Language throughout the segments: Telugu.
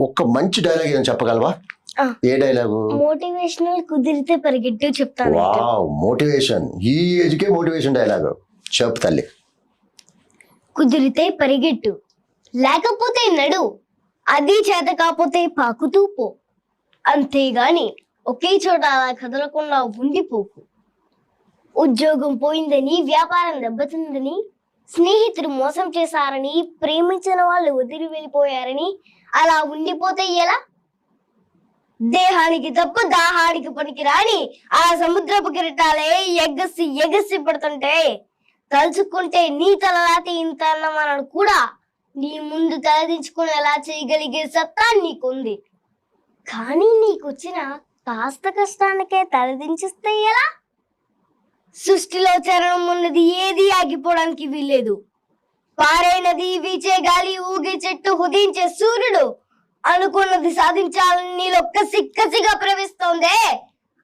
ఒక్క మంచి డైలాగ్ ఏం చెప్పగలవా. ఏ డైలాగు? మోటివేషనల్ కుదిరితే పరిగెట్టు చెప్తాను. Wow motivation. ఈ ఏజ్కే మోటివేషన్ డైలాగ్. చెప్పు తల్లి. కుదిరితే పరిగెట్టు. లేకపోతే నడు. అది చేత కాకపోతే పాకుతూ పో. అంతేగాని ఒకే చోట అలా కదలకుండా ఉండిపోకు. ఉద్యోగం పోయిందని వ్యాపారం దెబ్బతిందని స్నేహితులు మోసం చేశారని ప్రేమించిన వాళ్ళు వదిలి వెళ్ళిపోయారని అలా ఉండిపోతే ఎలా? దేహానికి తప్పు దాహానికి పనికి రాని ఆ సముద్రపు కిరటాలే ఎగసి ఎగసి పడుతుంటే తలుచుకుంటే నీ తలరాతి ఇంత అన్నమానడు కూడా నీ ముందు తలదించుకుని ఎలా చేయగలిగే సత్తా నీకుంది. కానీ నీకొచ్చిన కాస్త కష్టానికే తలదించిస్తే ఎలా? సృష్టిలో చరణం ఉన్నది ఏది ఆగిపోవడానికి వీల్లేదు. పారైనది వీచే గాలి ఊగే చెట్టు ఉదయించే సూర్యుడు అనుకున్నది సాధించాలని నీలొక్క సిక్కసిగా కసిగా ప్రవేశిస్తోందే.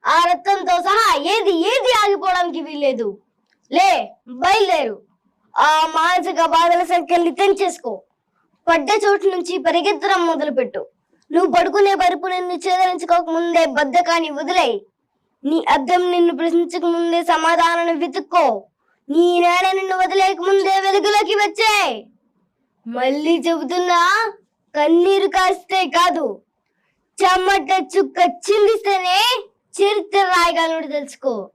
ఆ రక్తంతో సహా ఏది ఏది ఆగిపోవడానికి వీల్లేదు. లే బయలుదేరు. ఆ మానసిక బాధల సంఖ్యల్ని తెంచేసుకో. పడ్డ చోటు నుంచి పరిగెత్తడం మొదలుపెట్టు. నువ్వు పడుకునే పరుపు నిన్ను ముందే ముందే బద్ధకాన్ని వదిలేయి. నీ అద్దం నిన్ను ప్రశ్నించక ముందే సమాధానాన్ని వెతుక్కో. నీ నేడ నిన్ను వదిలేక ముందే వెలుగులోకి వచ్చే. మళ్ళీ చెబుతున్నా కన్నీరు కాస్తే కాదు. చెమట చుక్క చిందిస్తేనే చరిత్ర రాయగలడు తెలుసుకో.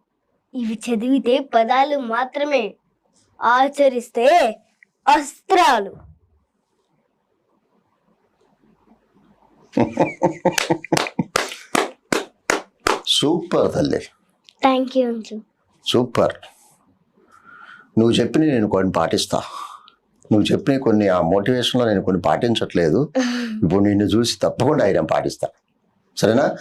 ఇవి చదివితే పదాలు మాత్రమే ఆచరిస్తే అస్త్రాలు. సూపర్ తల్లి. Thank you Anju super. నువ్వు చెప్పిన నేను కొన్ని పాటిస్తా. నువ్వు చెప్పిన కొన్ని ఆ మోటివేషన్లో నేను కొన్ని పాటించట్లేదు. ఇప్పుడు నిన్ను చూసి తప్పకుండా ఆయన పాటిస్తా. సరేనా?